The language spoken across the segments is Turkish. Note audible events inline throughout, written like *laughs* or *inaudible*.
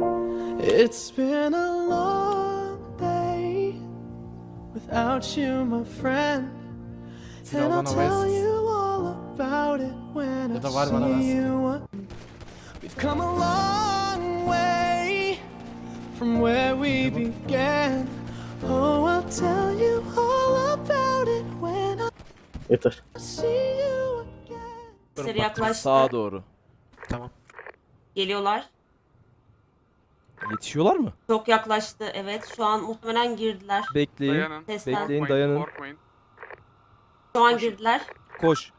It's been a long day without you, my friend. And I'll tell you all about it when I da var bana see versin. you. We've come a long way from where we began. Oh, I'll tell you all about it when I Yeter. see you again. Seri yaklaştı. Sağa doğru. Geliyorlar. Yetişiyorlar mı? Çok yaklaştı. Evet. Şu an muhtemelen girdiler. Bekleyin. Dayanın. Sesten. Bekleyin Korkmayın, dayanın. Korkmayın. Şu an girdiler. Koş.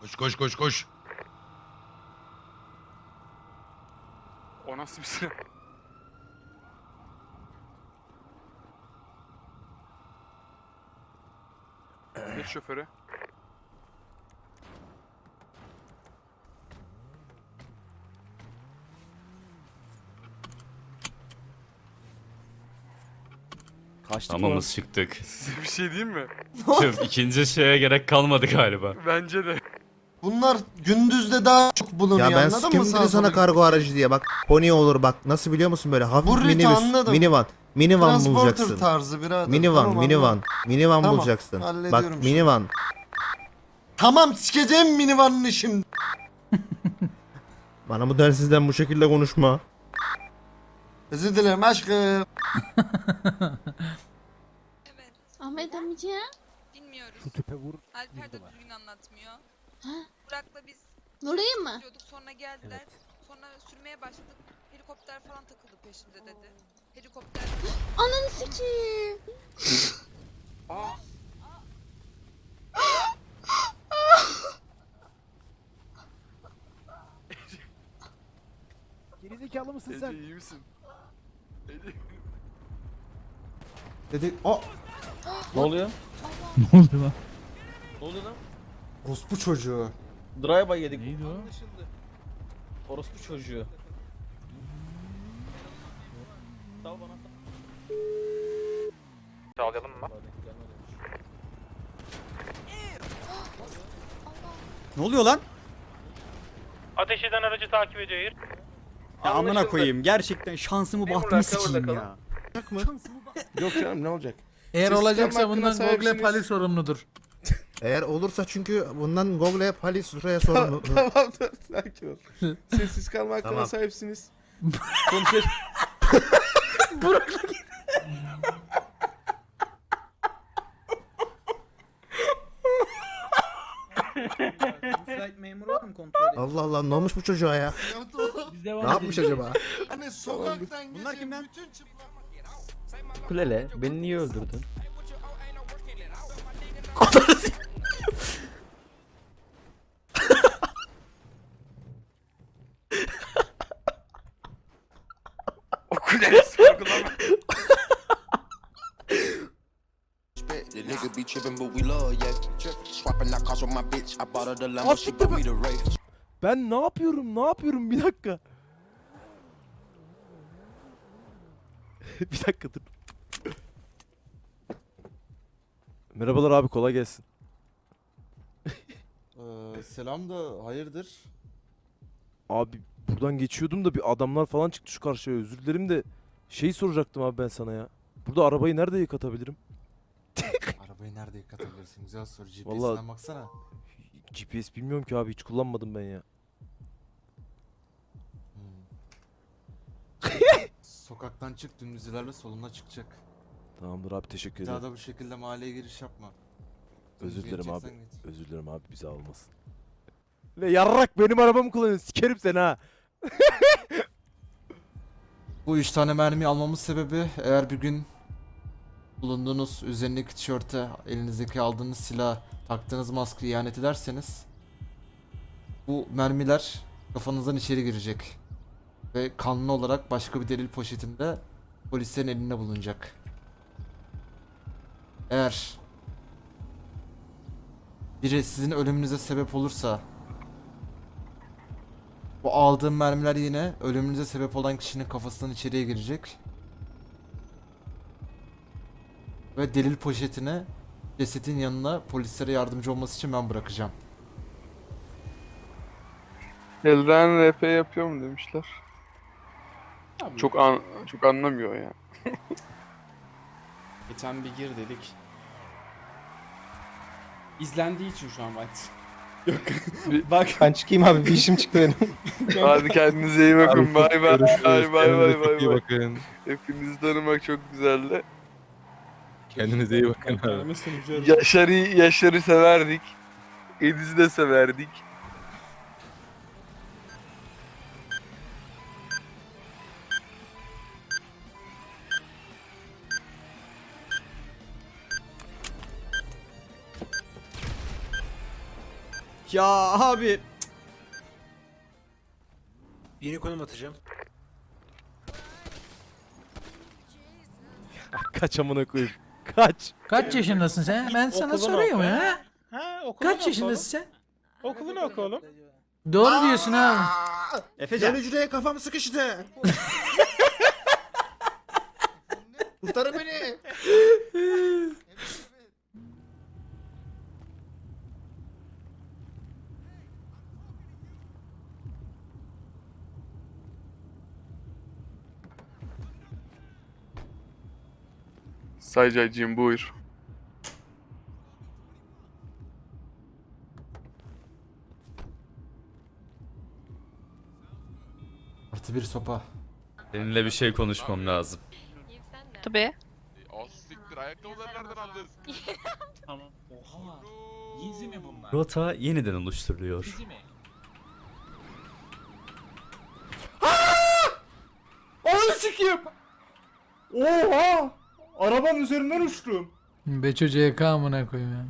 Koş koş koş koş. O nasıl bir silah? Geç şoföre. Kaçtık Tamamız çıktık. *laughs* Size bir şey diyeyim mi? *laughs* Tüh, ikinci şeye gerek kalmadı galiba. Bence de. Bunlar gündüzde daha çok bulunuyor Ya ben anladın mı? kim dedi sana kargo aracı diye bak. Pony olur bak. Nasıl biliyor musun böyle hafif Burrito minibüs, anladım. minivan. Minivan Transporter bulacaksın. tarzı birader. Minivan, Tamam, minivan. anladım. Minivan Tamam, bulacaksın. Bak hallediyorum şimdi. minivan. Tamam sikeceğim minivanını şimdi. *laughs* Bana bu densizden bu şekilde konuşma. Özür dilerim aşkım. Amca. Bilmiyoruz. Şu tüpe vur. Alper de düzgün anlatmıyor. Ha? Burak'la biz Orayı mı? gidiyorduk sonra geldiler. Sonra sürmeye başladık. Helikopter falan takıldı peşimde dedi. Helikopter *gasps* Ananı sikeyim. Aa, *laughs* Gerizekalı mısın Ece sen? iyi misin? Ece. Dedi o Ne oluyor? Ne oluyor lan? Ne oluyor lan? Rospu çocuğu. Drive-by yedik. Neydi o? Orospu çocuğu. Sağ ol bana. Sağlayalım mı? Ne oluyor lan? Ateş eden aracı takip ediyor. Ya amına koyayım gerçekten şansımı bahtımı sikeyim ya. Yok canım ne olacak? Eğer Siz olacaksa sistem bundan hakkına Google sahipsiniz. Pali sorumludur. *laughs* Eğer olursa çünkü bundan Google'e Palis Sura'ya sorun. *laughs* tamam dur sakin ol. *laughs* Sessiz kalma hakkına Tamam. sahipsiniz. Memur var mı kontrol Allah Allah ne olmuş bu çocuğa ya? Biz Ne devam yapmış acaba? Hani sokaktan kimden? Bütün çıplak. Kulele beni niye öldürdün? O kuleyi sorgulama. The nigga be tripping but we love yeah. Swapping that cost with my bitch. I bought her the Lambo, she bought me the Wraith. Ben ne yapıyorum? Ne yapıyorum? Bir dakika. *laughs* bir dakika dur. Merhabalar abi kolay gelsin. *laughs* Ee, selam da hayırdır? Abi buradan geçiyordum da bir adamlar falan çıktı şu karşıya. Özür dilerim de şeyi soracaktım abi ben sana ya. Burada arabayı nerede yıkatabilirim? *laughs* Arabayı nerede yıkatabilirsin? Güzel soru. Vallahi- GPS'den baksana. GPS bilmiyorum ki abi hiç kullanmadım ben ya. Hmm. *laughs* Sokaktan çık dümdüz ilerle soluna çıkacak. Tamamdır abi teşekkür Bir daha ederim. da bu şekilde mahalleye giriş yapma. Özür dilerim abi. geç. Özür dilerim abi bizi almasın. Ne yarrak benim arabamı kullanıyorsun. Sikerim seni ha. *laughs* Bu üç tane mermi almamın sebebi eğer bir gün bulunduğunuz üzerindeki tişörte, elinizdeki aldığınız silah, taktığınız maske ihanet ederseniz bu mermiler kafanızdan içeri girecek. Ve kanlı olarak başka bir delil poşetinde polislerin elinde bulunacak. Eğer biri sizin ölümünüze sebep olursa bu aldığım mermiler yine ölümünüze sebep olan kişinin kafasından içeriye girecek. Ve delil poşetini cesedin yanına polislere yardımcı olması için ben bırakacağım. Elden RP yapıyor mu demişler. Çok an çok anlamıyor ya. *laughs* Geçen bir gir dedik. İzlendiği için şu an White. *laughs* Bir- *laughs* Bak. Ben çıkayım abi bir işim çıktı benim. *laughs* Hadi kendinize iyi bakın. Bay bay. Bay bay bay bay. bay. bakın. Hepinizi tanımak çok güzeldi. Kendinize iyi bakın abi. Yaşar'ı Yaşar'ı severdik. Ediz'i de severdik. Ya abi. Yeni konum atacağım. *laughs* Kaç amına koyayım. Kaç. Kaç yaşındasın sen? Ben sana soruyorum ya. Ha, Kaç yaşındasın sen? Okulunu oku oğlum. Doğru diyorsun abi. Efecan. hücreye kafam sıkıştı. *laughs* Kurtarın beni. Saycaycığım buyur. Artı bir sopa. Seninle bir şey konuşmam lazım. Tabii. Rota yeniden oluşturuluyor. Ananı sikeyim. Oha! Arabanın üzerinden uçtum. Be çocuğa kamına koyayım ya.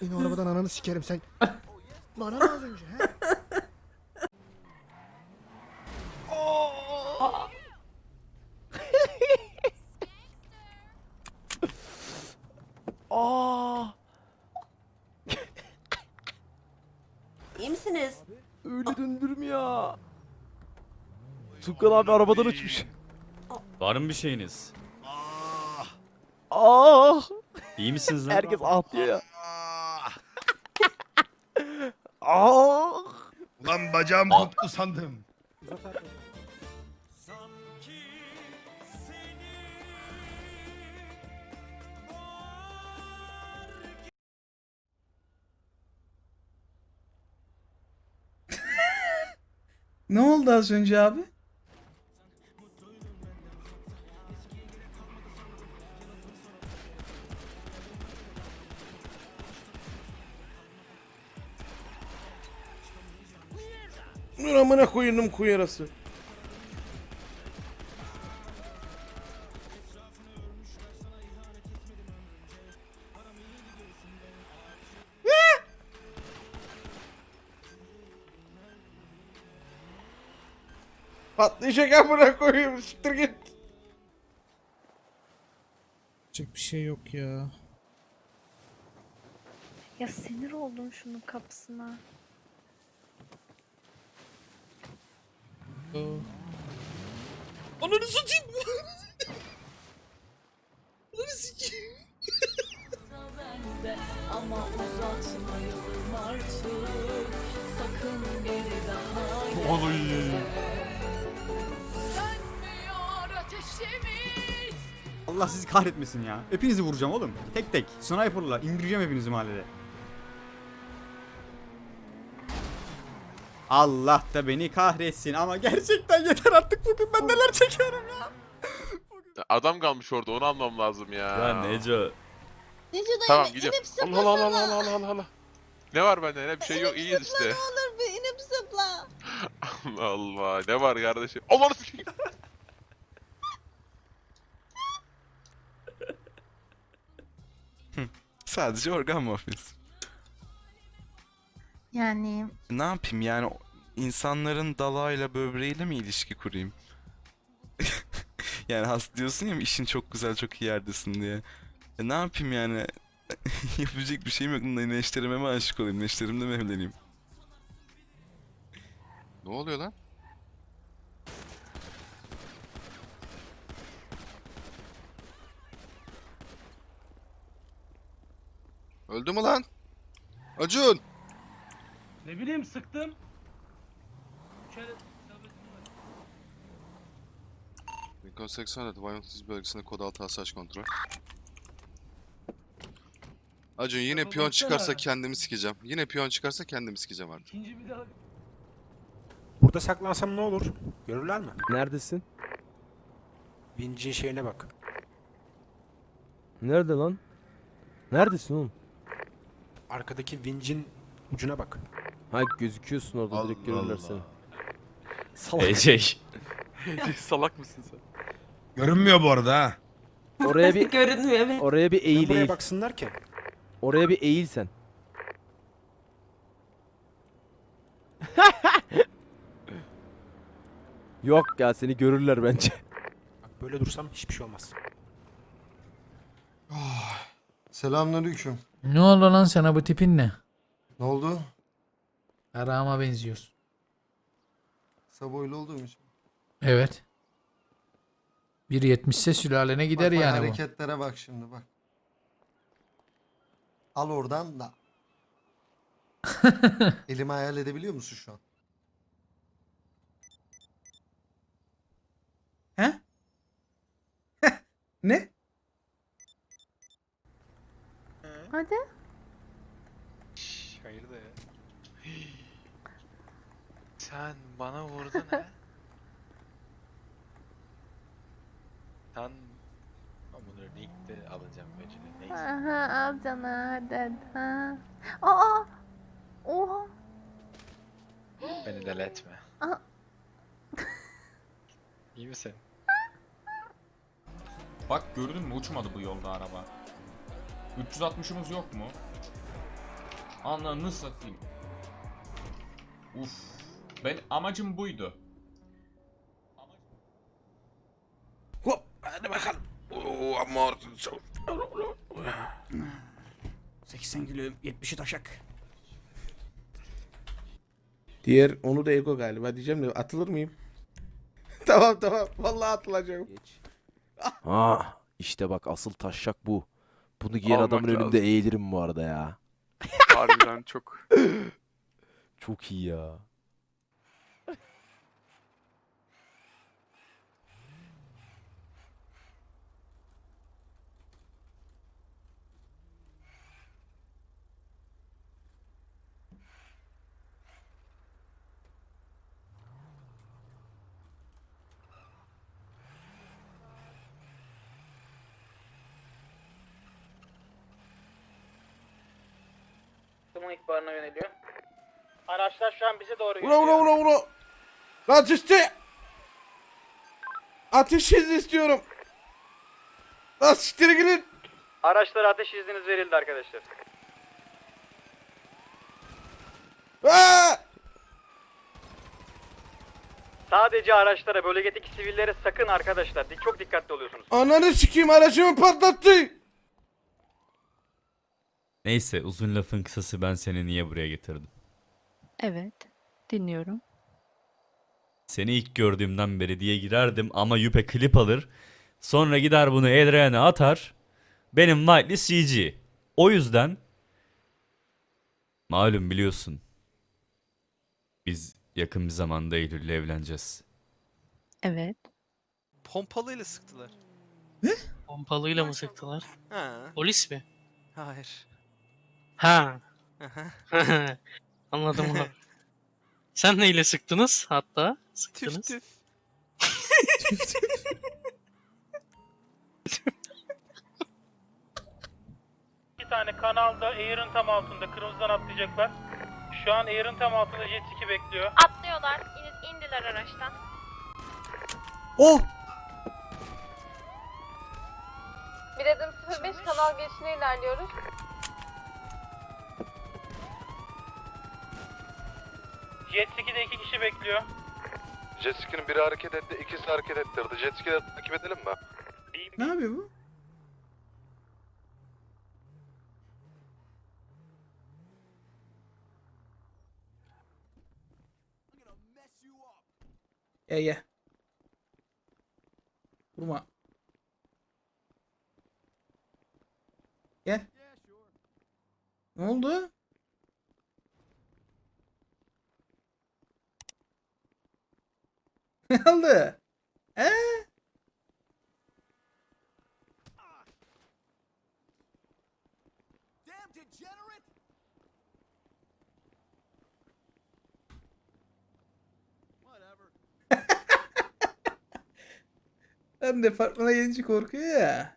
İn o arabadan ananı sikerim sen. Bana ne az önce he? Aa! İyi misiniz? Öyle döndürüm ya. Tukan abi arabadan uçmuş. Var mı bir şeyiniz? Aa! İyi misiniz lan? Herkes ah diyor ya. Aa! Ulan bacağım koptu sandım. Ne oldu az önce abi? Dur amına koyunum kuyarası. Patlayacak amına koyayım siktir git. Çık bir şey yok ya. Ya sinir oldum şunun kapısına. Ananı satayım. Ananı sikeyim. Ama uzatmayalım artık. Sakın beni daha Sönmüyor Allah sizi kahretmesin ya. Hepinizi vuracağım oğlum. Tek tek. Sniper'la indireceğim hepinizi mahallede. Allah da beni kahretsin ama gerçekten yeter artık bugün ben neler çekiyorum ya. Adam kalmış orada onu almam lazım ya. Ya Neco. Nece dayı Tamam gidiyorum. inip Allah Allah. Allah Allah Allah Allah. Ne var bende ne bir şey yok iyiyiz işte. olur bir inip zıpla. Allah *laughs* Allah ne var kardeşim. Allah'ını sikeyim. Sadece organ mafyası. Yani Ne yapayım yani insanların dalağıyla böbreğiyle mi ilişki kurayım? *laughs* yani has diyorsun ya işin çok güzel çok iyi yerdesin diye. E ne yapayım yani? *laughs* Yapacak bir şeyim yok. Ne- Neşterime mi aşık olayım? Neşterimle mi evleneyim? Ne oluyor lan? Öldü mü lan? Acun! Ne bileyim sıktım. Lincoln 80 adet Violent bölgesinde kod altı asaç kontrol. Acun yine piyon çıkarsa kendimi sikeceğim. Yine piyon çıkarsa kendimi sikeceğim artık. İkinci bir daha. Burada saklansam ne olur? Görürler mi? Neredesin? Vinci'nin şeyine bak. Nerede lan? Neredesin oğlum? Arkadaki vincin ucuna bak. Ha gözüküyorsun orada direkt görürler seni. Salak. AJ. *laughs* Salak mısın sen? Görünmüyor bu arada ha. Oraya bir *laughs* Görünmüyor evet. oraya bir eğil buraya eğil. baksınlar ki. Oraya bir eğil sen. *laughs* Yok ya seni görürler bence. Bak böyle dursam hiçbir şey olmaz. Selamünaleyküm. Ne oldu lan sana bu tipin ne? Ne oldu? Arama benziyorsun. Kısa boylu olduğum için. Evet. 1.70 ise sülalene gider bak, bak, yani bu. hareketlere bak şimdi bak. Al oradan da. *laughs* Elimi hayal edebiliyor musun şu an? He? *laughs* ne? Hadi. Hayır da ya. *gasps* Sen bana vurdun ha? Sen... Bunu ligde alacağım bacını. Neyse. Aha al canı hadi hadi. Ha. Aa. Oha. Beni deli etme. *gasps* Aa. İyi misin? Bak gördün mü uçmadı bu yolda araba. 360'ımız yok mu? Ananı satayım. Uf. Ben amacım buydu. Hop hadi bakalım. Oo ama artık çok. 80 kilo 70'i taşak. Diğer onu da ego galiba diyeceğim de atılır mıyım? *laughs* tamam tamam vallahi atılacağım. Geç. Ah işte bak asıl taşak bu. Bunu giyen Almak adamın önünde lazım. eğilirim bu arada ya. Harbiden çok. *laughs* Çok iyi ya. İhbarına yöneliyor. Araçlar şu an bize doğru Ula ula ula ula. Ateşte. Ateş izni istiyorum. Lan siktir gidin. Araçlara ateş izniniz verildi arkadaşlar. Aa! Sadece araçlara, bölgedeki sivillere sakın arkadaşlar. Çok dikkatli oluyorsunuz. Ananı sikeyim aracımı patlattı. Neyse uzun lafın kısası ben seni niye buraya getirdim? Evet. Dinliyorum. Seni ilk gördüğümden beri diye girerdim ama Yüpe klip alır. Sonra gider bunu Adrian'e atar. Benim Whiteley CG. O yüzden malum biliyorsun. Biz yakın bir zamanda Eylül'le evleneceğiz. Evet. Pompalıyla sıktılar. Pompalıyla mı sıktılar? Ha. Polis mi? Hayır. Ha. *laughs* Anladım abi. Sen neyle sıktınız hatta? Sıktınız. tüf. İki tane kanalda Air'ın tam altında kırmızıdan atlayacaklar. Şu an Air'ın tam altında jet ski bekliyor. Atlıyorlar. İn- indiler araçtan. Oh. Bir adım 05 kanal geçişine ilerliyoruz. Jet ski'de iki kişi bekliyor. Jet ski'nin biri hareket etti, ikisi hareket ettirdi. Jet ski'leri takip edelim mi? Ne yapıyor bu? Gel gel. Vurma. Gel. Ne oldu? Ne oldu? Ee? Ben *laughs* departmana gelince korkuyor ya.